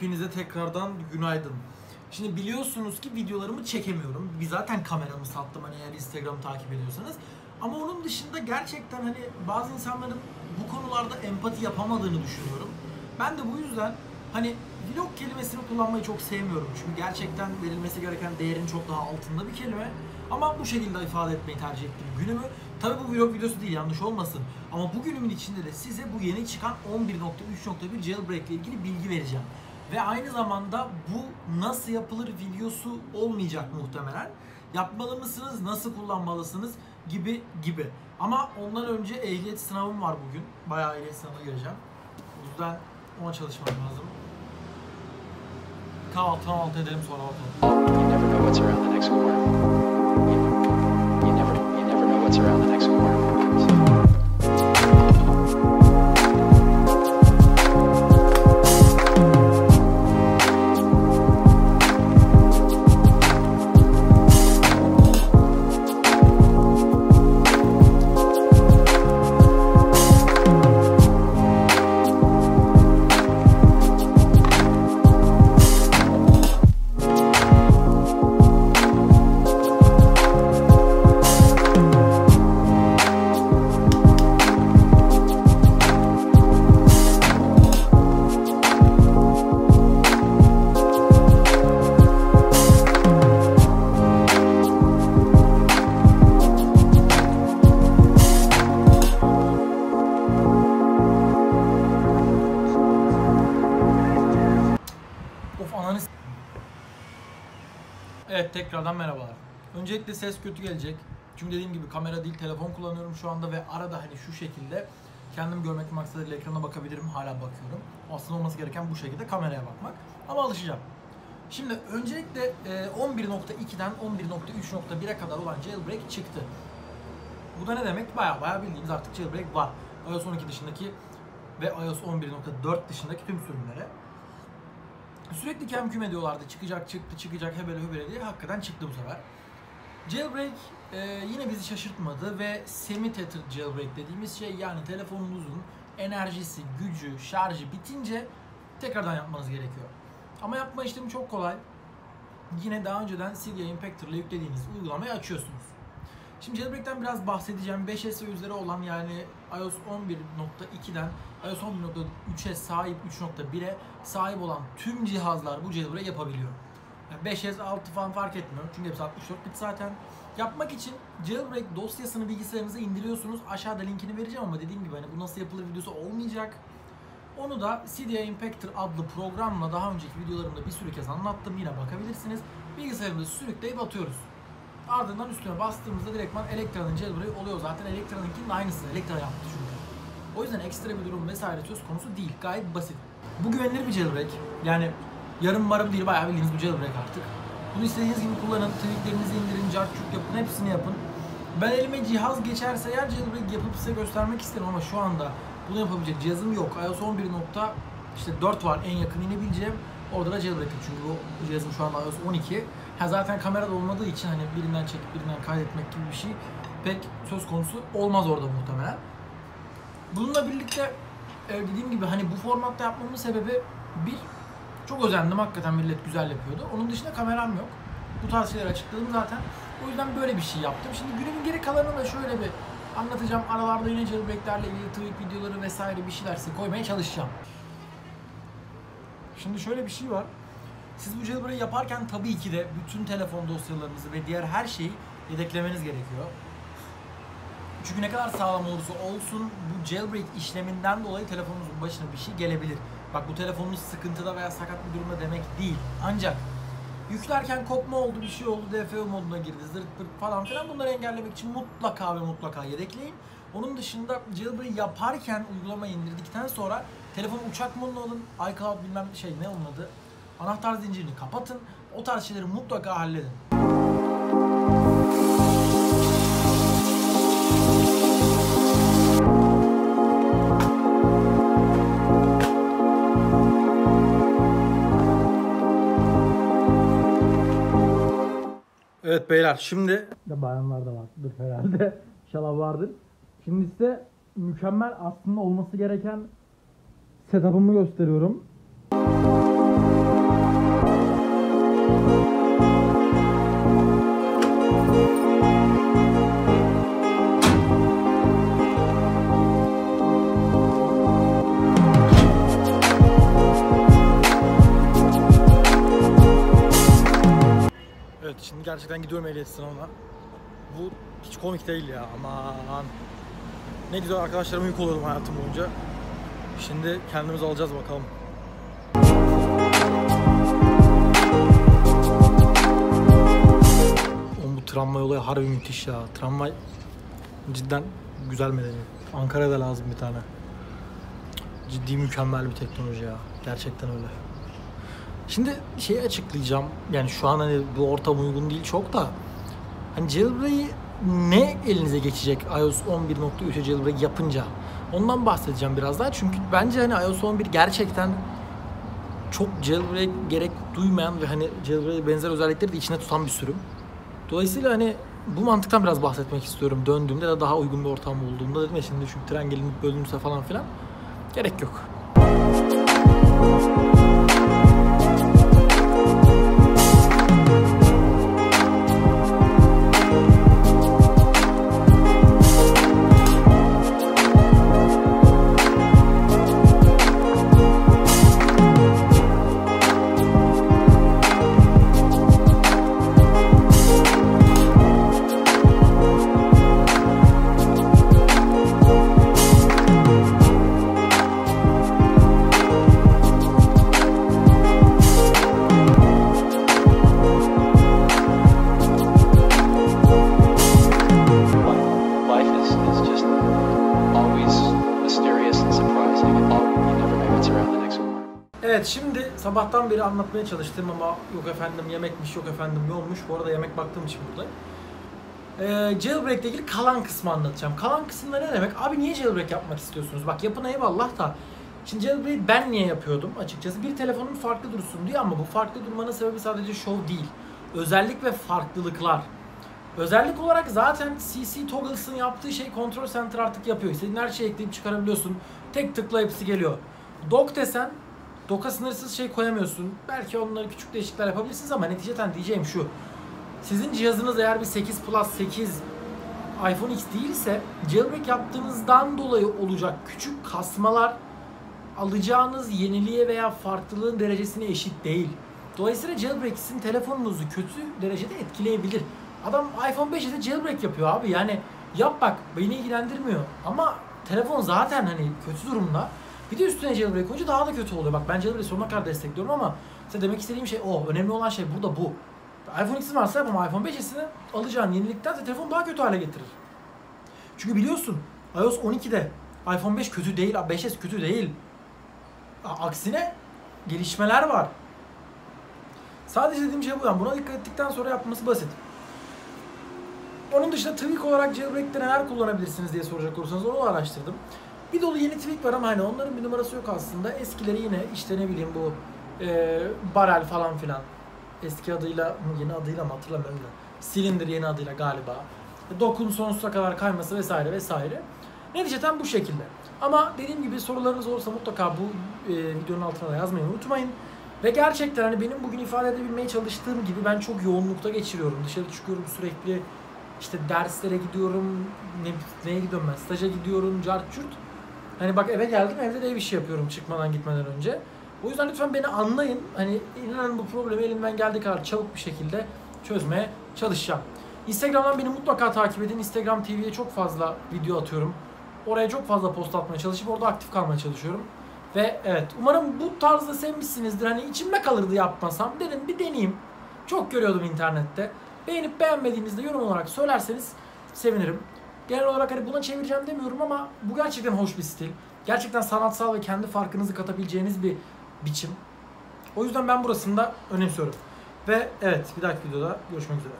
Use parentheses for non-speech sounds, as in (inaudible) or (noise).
Hepinize tekrardan günaydın. Şimdi biliyorsunuz ki videolarımı çekemiyorum. Bir zaten kameramı sattım hani eğer Instagram'ı takip ediyorsanız. Ama onun dışında gerçekten hani bazı insanların bu konularda empati yapamadığını düşünüyorum. Ben de bu yüzden hani vlog kelimesini kullanmayı çok sevmiyorum. Çünkü gerçekten verilmesi gereken değerin çok daha altında bir kelime. Ama bu şekilde ifade etmeyi tercih ettim günümü. Tabi bu vlog videosu değil yanlış olmasın. Ama bu günümün içinde de size bu yeni çıkan 11.3.1 jailbreak ile ilgili bilgi vereceğim. Ve aynı zamanda bu nasıl yapılır videosu olmayacak muhtemelen. Yapmalı mısınız, nasıl kullanmalısınız gibi gibi. Ama ondan önce ehliyet sınavım var bugün. Bayağı ehliyet sınavına gireceğim. O yüzden ona çalışmam lazım. Kahvaltı kahvaltı edelim sonra bakalım. Around the next corner. You, you never, you never know what's around the next corner. So, Evet tekrardan merhabalar. Öncelikle ses kötü gelecek. Çünkü dediğim gibi kamera değil telefon kullanıyorum şu anda ve arada hani şu şekilde kendim görmek maksadıyla ekrana bakabilirim. Hala bakıyorum. Aslında olması gereken bu şekilde kameraya bakmak. Ama alışacağım. Şimdi öncelikle e, 11.2'den 11.3.1'e kadar olan jailbreak çıktı. Bu da ne demek? Baya baya bildiğiniz artık jailbreak var. iOS 12 dışındaki ve iOS 11.4 dışındaki tüm sürümlere. Sürekli kem küm ediyorlardı. Çıkacak çıktı çıkacak hebele hebele diye. Hakikaten çıktı bu sefer. Jailbreak e, yine bizi şaşırtmadı ve semi-tethered jailbreak dediğimiz şey yani telefonunuzun enerjisi, gücü, şarjı bitince tekrardan yapmanız gerekiyor. Ama yapma işlemi çok kolay. Yine daha önceden Cydia Impactor ile yüklediğiniz uygulamayı açıyorsunuz. Şimdi Jailbreak'ten biraz bahsedeceğim. 5S ve üzeri olan yani iOS 11.2'den iOS 11.3'e sahip 3.1'e sahip olan tüm cihazlar bu jailbreak yapabiliyor. Yani 5S 6 falan fark etmiyor. Çünkü hepsi 64 bit zaten. Yapmak için jailbreak dosyasını bilgisayarınıza indiriyorsunuz. Aşağıda linkini vereceğim ama dediğim gibi hani bu nasıl yapılır videosu olmayacak. Onu da Cydia Impactor adlı programla daha önceki videolarımda bir sürü kez anlattım. Yine bakabilirsiniz. Bilgisayarımızı sürükleyip atıyoruz. Ardından üstüne bastığımızda direktman Elektra'nın jailbreak oluyor zaten. Elektra'nınkinin aynısını Elektra yaptı çünkü. O yüzden ekstra bir durum vesaire söz konusu değil. Gayet basit. Bu güvenilir bir jailbreak. Yani yarım marım değil bayağı bildiğiniz bir jailbreak artık. Bunu istediğiniz gibi kullanın. Tweaklerinizi indirin, cartçuk yapın, hepsini yapın. Ben elime cihaz geçerse eğer jailbreak yapıp size göstermek isterim ama şu anda bunu yapabilecek cihazım yok. iOS 11 nokta işte 4 var en yakın inebileceğim. Orada da jailbreak yok. çünkü bu cihazım şu anda iOS 12. Ha zaten kamerada olmadığı için hani birinden çekip birinden kaydetmek gibi bir şey pek söz konusu olmaz orada muhtemelen. Bununla birlikte e, dediğim gibi hani bu formatta yapmamın sebebi bir çok özendim hakikaten millet güzel yapıyordu. Onun dışında kameram yok. Bu tarz şeyler açıkladım zaten. O yüzden böyle bir şey yaptım. Şimdi günümün geri kalanını da şöyle bir anlatacağım. Aralarda yine jailbreaklerle ilgili tweak videoları vesaire bir şeyler size koymaya çalışacağım. Şimdi şöyle bir şey var. Siz bu jailbreak'i yaparken tabii ki de bütün telefon dosyalarınızı ve diğer her şeyi yedeklemeniz gerekiyor. Çünkü ne kadar sağlam olursa olsun bu jailbreak işleminden dolayı telefonunuzun başına bir şey gelebilir. Bak bu telefonunuz sıkıntıda veya sakat bir durumda demek değil. Ancak yüklerken kopma oldu, bir şey oldu, DFU moduna girdi, zırt pırt falan filan bunları engellemek için mutlaka ve mutlaka yedekleyin. Onun dışında jailbreak yaparken uygulamayı indirdikten sonra telefonu uçak moduna alın, iCloud bilmem şey ne onun anahtar zincirini kapatın. O tarz şeyleri mutlaka halledin. Evet beyler şimdi de bayanlar da vardır herhalde. (laughs) İnşallah vardır. Şimdi size mükemmel aslında olması gereken setup'ımı gösteriyorum. Gerçekten gidiyorum ehliyet sınavına. Bu hiç komik değil ya aman. Ne güzel arkadaşlarıma yük oluyordum hayatım boyunca. Şimdi kendimiz alacağız bakalım. Oğlum bu tramvay olayı harbi müthiş ya. Tramvay cidden güzel medeni. Ankara'da lazım bir tane. Ciddi mükemmel bir teknoloji ya. Gerçekten öyle. Şimdi şeyi açıklayacağım. Yani şu an hani bu ortam uygun değil çok da. Hani jailbreak'i ne elinize geçecek iOS 11.3'e jailbreak yapınca? Ondan bahsedeceğim biraz daha. Çünkü bence hani iOS 11 gerçekten çok jailbreak gerek duymayan ve hani jailbreak'e benzer özellikleri de içine tutan bir sürüm. Dolayısıyla hani bu mantıktan biraz bahsetmek istiyorum döndüğümde de daha uygun bir ortam bulduğumda dedim ya şimdi çünkü tren gelinip bölünürse falan filan gerek yok. Sabahtan beri anlatmaya çalıştım ama yok efendim yemekmiş yok efendim yolmuş. Bu arada yemek baktığım için buradayım. Ee, jailbreak ile ilgili kalan kısmı anlatacağım. Kalan kısımda ne demek? Abi niye jailbreak yapmak istiyorsunuz? Bak yapın eyvallah da. Şimdi jailbreak ben niye yapıyordum açıkçası? Bir telefonum farklı dursun diye ama bu farklı durmanın sebebi sadece show değil. Özellik ve farklılıklar. Özellik olarak zaten CC Toggles'ın yaptığı şey Control Center artık yapıyor. İstediğin her şeyi ekleyip çıkarabiliyorsun. Tek tıkla hepsi geliyor. Dock desen Dock'a sınırsız şey koyamıyorsun. Belki onları küçük değişiklikler yapabilirsiniz ama neticeten diyeceğim şu. Sizin cihazınız eğer bir 8 Plus 8 iPhone X değilse jailbreak yaptığınızdan dolayı olacak küçük kasmalar alacağınız yeniliğe veya farklılığın derecesine eşit değil. Dolayısıyla jailbreak sizin telefonunuzu kötü derecede etkileyebilir. Adam iPhone 5'e jailbreak yapıyor abi yani yap bak beni ilgilendirmiyor ama telefon zaten hani kötü durumda. Bir de üstüne jailbreak koyunca daha da kötü oluyor. Bak ben jailbreak sonuna kadar destekliyorum ama size demek istediğim şey o. Önemli olan şey burada bu. iPhone X'in varsa ama iPhone 5'sini alacağın yenilikten telefonu daha kötü hale getirir. Çünkü biliyorsun iOS 12'de iPhone 5 kötü değil, 5S kötü değil. Aksine gelişmeler var. Sadece dediğim şey bu. Yani buna dikkat ettikten sonra yapması basit. Onun dışında tweak olarak jailbreak'te neler kullanabilirsiniz diye soracak olursanız onu araştırdım. Bir dolu yeni tweak var ama hani onların bir numarası yok aslında. Eskileri yine işte ne bileyim bu e, barel falan filan. Eski adıyla, yeni adıyla mı hatırlamıyorum da. Silindir yeni adıyla galiba. Dokun sonsuza kadar kayması vesaire vesaire. Neticeten bu şekilde. Ama dediğim gibi sorularınız olursa mutlaka bu e, videonun altına da yazmayı unutmayın. Ve gerçekten hani benim bugün ifade edebilmeye çalıştığım gibi ben çok yoğunlukta geçiriyorum. Dışarı çıkıyorum sürekli. işte derslere gidiyorum. Ne, neye gidiyorum ben? Staja gidiyorum. Cart curt. Hani bak eve geldim evde de ev işi yapıyorum çıkmadan gitmeden önce. O yüzden lütfen beni anlayın. Hani inanın bu problemi elimden geldiği kadar çabuk bir şekilde çözmeye çalışacağım. Instagram'dan beni mutlaka takip edin. Instagram TV'ye çok fazla video atıyorum. Oraya çok fazla post atmaya çalışıp orada aktif kalmaya çalışıyorum. Ve evet umarım bu tarzda sevmişsinizdir. Hani içimde kalırdı yapmasam. Dedim bir deneyeyim. Çok görüyordum internette. Beğenip beğenmediğinizde yorum olarak söylerseniz sevinirim. Genel olarak hani buna çevireceğim demiyorum ama bu gerçekten hoş bir stil. Gerçekten sanatsal ve kendi farkınızı katabileceğiniz bir biçim. O yüzden ben burasını da önemsiyorum. Ve evet bir dahaki videoda görüşmek üzere.